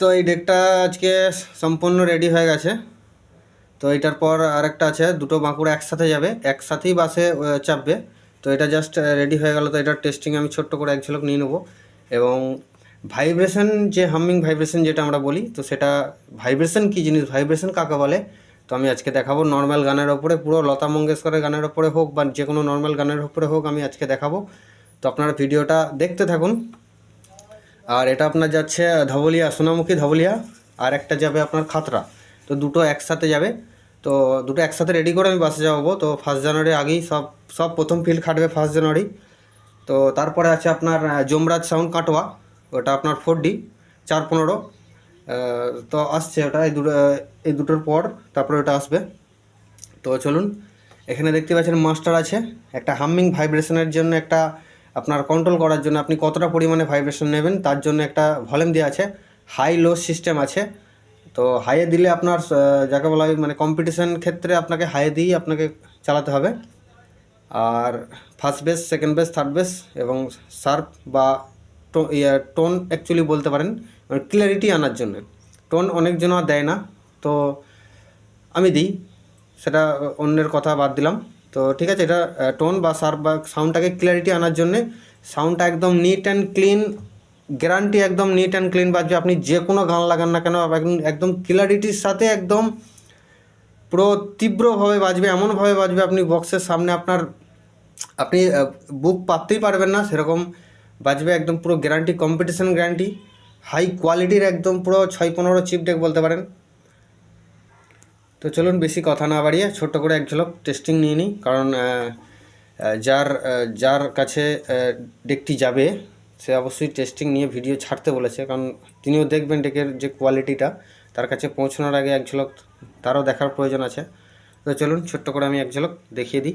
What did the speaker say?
তো এই ডেকটা আজকে সম্পূর্ণ রেডি হয়ে গেছে। তো এটার পর আরেকটা আছে, দুটো বাঁকুড়া একসাথে যাবে। একসাথেই বাসে চাপবে। তো এটা জাস্ট রেডি হয়ে গেল, তো এটার টেস্টিং আমি ছোট্ট করে এক ঝলক নিয়ে নেব। এবং ভাইব্রেশন যে হামিং ভাইব্রেশন যেটা আমরা বলি, তো সেটা ভাইব্রেশন কী জিনিস? ভাইব্রেশন কাকে বলে? তো আমি আজকে দেখাবো নর্মাল গানের ওপরে, পুরো লতা মঙ্গেশকরের গানের ওপরে হোক বা যে কোনো নর্মাল গানের ওপরে হোক আমি আজকে দেখাবো। তো আপনারা ভিডিওটা দেখতে থাকুন। আর এটা আপনার যাচ্ছে ধবলিয়া, সোনামুখী ধবলিয়া, আর একটা যাবে আপনার খাতরা তো দুটো একসাথে যাবে। তো দুটো একসাথে রেডি করে আমি বাসে যাব। তো ফার্স্ট জানুয়ারি আগেই সব সব প্রথম ফিল্ড খাটবে ফার্স্ট জানুয়ারি তো তারপরে আছে আপনার যমরাজ সাউন্ড কাটোয়া। ওটা আপনার ফোর ডি চার পনেরো। তো আসছে ওটা এই দুটো, এই দুটোর পর তারপরে ওটা আসবে। তো চলুন, এখানে দেখতে পাচ্ছেন মাস্টার আছে। একটা হামিং ভাইব্রেশনের জন্য একটা আপনার কন্ট্রোল করার জন্য আপনি কতটা পরিমাণে ভাইব্রেশন নেবেন, তার জন্য একটা ভলিউম দেওয়া আছে হাই লো সিস্টেম আছে। তো হাইয়ে দিলে আপনার যাকে বলা হয় মানে কম্পিটিশান ক্ষেত্রে আপনাকে হাইয়ে দিয়েই আপনাকে চালাতে হবে। আর first base second base third base এবং শার্প বা ইয়ে টোন অ্যাকচুয়ালি বলতে পারেন মানে ক্লিয়ারিটি আনার জন্য। টোন অনেকজন দেয় না, তো আমি দিই, সেটা অন্যের কথা বাদ দিলাম। তো ঠিক আছে, এটা টোন বা শার্প বা সাউন্ডটাকে ক্লিয়ারিটি আনার জন্যে সাউন্ডটা একদম নিট অ্যান্ড ক্লিন গ্যারান্টি একদম নিট অ্যান্ড ক্লিন বাজবে আপনি যে কোনো গান লাগান না কেন একদম একদম ক্লিয়ারিটির সাথে একদম পুরো তীব্রভাবে বাজবে, এমনভাবে বাজবে আপনি বক্সের সামনে আপনার, আপনি বুক পাততেই পারবেন না, সেরকম বাজবে একদম পুরো গ্যারান্টি কম্পিটিশন গ্যারান্টি হাই কোয়ালিটির একদম পুরো ছয় পনেরো চিপ ডেক বলতে পারেন। তো চলুন বেশি কথা না বাড়িয়ে ছোট্ট করে এক ঝলক টেস্টিং নিয়ে নিই, কারণ যার যার কাছে ডেকটি যাবে, সে অবশ্যই টেস্টিং নিয়ে ভিডিও ছাড়তে বলেছে, কারণ তিনিও দেখবেন ডেকের যে কোয়ালিটিটা তার কাছে পৌঁছানোর আগে এক ঝলক তারও দেখার প্রয়োজন আছে। তো চলুন ছোট্ট করে আমি এক ঝলক দেখিয়ে দিই।